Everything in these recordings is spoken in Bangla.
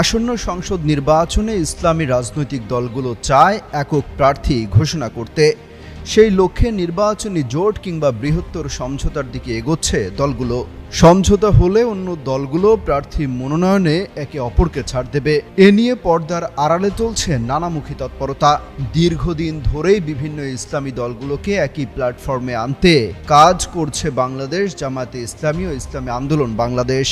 আসন্ন সংসদ নির্বাচনে ইসলামী রাজনৈতিক দলগুলো চায় একক প্রার্থী ঘোষণা করতে। সেই লক্ষ্যে নির্বাচনী জোট কিংবা বৃহত্তর সমঝোতার দিকে এগোচ্ছে দলগুলো। সমঝোতা হলে অন্য দলগুলো প্রার্থী মনোনয়নে একে অপরকে ছাড় দেবে। এ নিয়ে পর্দার আড়ালে চলছে নানামুখী তৎপরতা। দীর্ঘদিন ধরেই বিভিন্ন ইসলামী দলগুলোকে একই প্ল্যাটফর্মে আনতে কাজ করছে বাংলাদেশ জামায়াতে ইসলামী ও ইসলামী আন্দোলন বাংলাদেশ।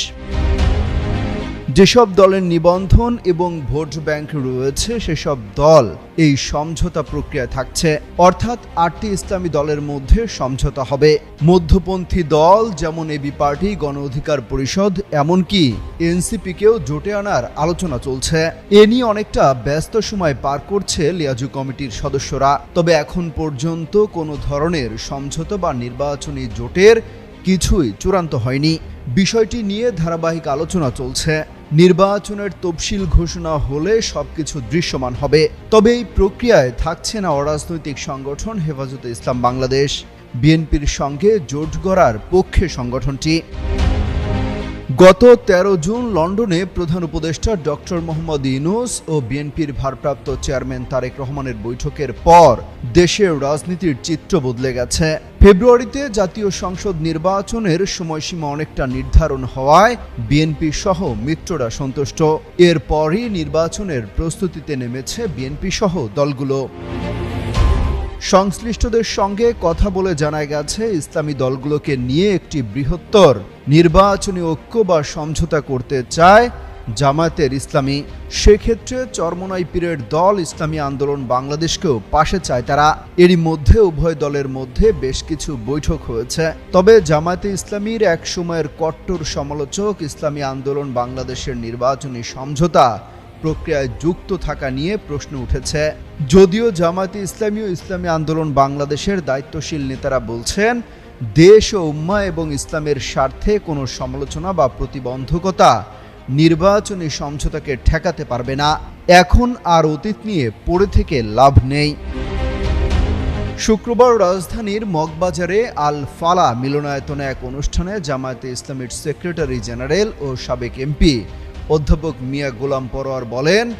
যেসব দলের নিবন্ধন এবং ভোট ব্যাংক রয়েছে, সেসব দল এই সমঝোতা প্রক্রিয়ায় থাকছে। অর্থাৎ আটটি ইসলামী দলের মধ্যে সমঝোতা হবে। মধ্যপন্থী দল যেমন এবি পার্টি, গণ অধিকার পরিষদ, এমনকি এনসিপিকেও জোটে আনার আলোচনা চলছে। এ নিয়ে অনেকটা ব্যস্ত সময় পার করছে লিয়াজু কমিটির সদস্যরা। তবে এখন পর্যন্ত কোনো ধরনের সমঝোতা বা নির্বাচনী জোটের কিছুই চূড়ান্ত হয়নি। বিষয়টি নিয়ে ধারাবাহিক আলোচনা চলছে। নির্বাচনের তফসিল ঘোষণা হলে সবকিছু দৃশ্যমান হবে। তবে এই প্রক্রিয়ায় থাকছে না অরাজনৈতিক সংগঠন হেফাজতে ইসলাম বাংলাদেশ। বিএনপির সঙ্গে জোট গড়ার পক্ষে সংগঠনটি। গত ১৩ জুন লন্ডনে প্রধান উপদেষ্টা ডক্টর মোহাম্মদ ইউনুস ও বিএনপির ভারপ্রাপ্ত চেয়ারম্যান তারেক রহমানের বৈঠকের পর দেশের রাজনীতির চিত্র বদলে গেছে। ফেব্রুয়ারিতে জাতীয় সংসদ নির্বাচনের সময়সীমা অনেকটা নির্ধারণ হওয়ায় বিএনপি সহ মিত্ররা সন্তুষ্ট। এরপরই নির্বাচনের প্রস্তুতিতে নেমেছে বিএনপি সহ দলগুলো। সংশ্লিষ্টদের সঙ্গে কথা বলে জানা গেছে, ইসলামী দলগুলোকে নিয়ে একটি বৃহত্তর নির্বাচনী ঐক্য বা সমঝোতা করতে চায় জামায়াতের ইসলামী। সেক্ষেত্রে চরমনাই পীরের দল ইসলামী আন্দোলন বাংলাদেশকেও পাশে চায় তারা। এরই মধ্যে উভয় দলের মধ্যে বেশ কিছু বৈঠক হয়েছে। তবে জামায়াতে ইসলামীর এক সময়ের কট্টর সমালোচক ইসলামী আন্দোলন বাংলাদেশের নির্বাচনী সমঝোতা প্রক্রিয়ায় যুক্ত থাকা নিয়ে প্রশ্ন উঠেছে। যদিও জামায়াতে ইসলামী ও ইসলামী আন্দোলন বাংলাদেশের দায়িত্বশীল নেতারা বলছেন, দেশ ও উম্মা এবং ইসলামের স্বার্থে কোনো সমালোচনা বা প্রতিবন্ধকতা নির্বাচনী সমঝোতাকে ঠেকাতে পারবে না। এখন আর অতীত নিয়ে পড়ে থেকে লাভ নেই। শুক্রবার রাজধানীর মগবাজারে আল ফালা মিলনায়তনে এক অনুষ্ঠানে জামায়াতে ইসলামীর সেক্রেটারি জেনারেল ও সাবেক এমপি অধ্যাপক মিয়া গোলাম পরোয়ার বলেন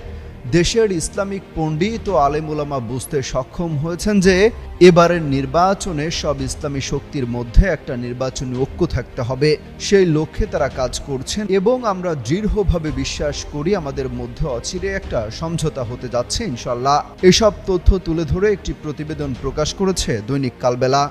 দেশের ইসলামিক পণ্ডিত ও আলেমুলামা বুঝতে সক্ষম হয়েছেন যে, এবারের নির্বাচনে সব ইসলামী শক্তির মধ্যে একটা নির্বাচনী ঐক্য থাকতে হবে। সেই লক্ষ্যে তারা কাজ করছেন এবং আমরা দৃঢ়ভাবে বিশ্বাস করি আমাদের মধ্যে অচিরে একটা সমঝোতা হতে যাচ্ছে ইনশাল্লাহ এসব তথ্য তুলে ধরে একটি প্রতিবেদন প্রকাশ করেছে দৈনিক কালবেলা।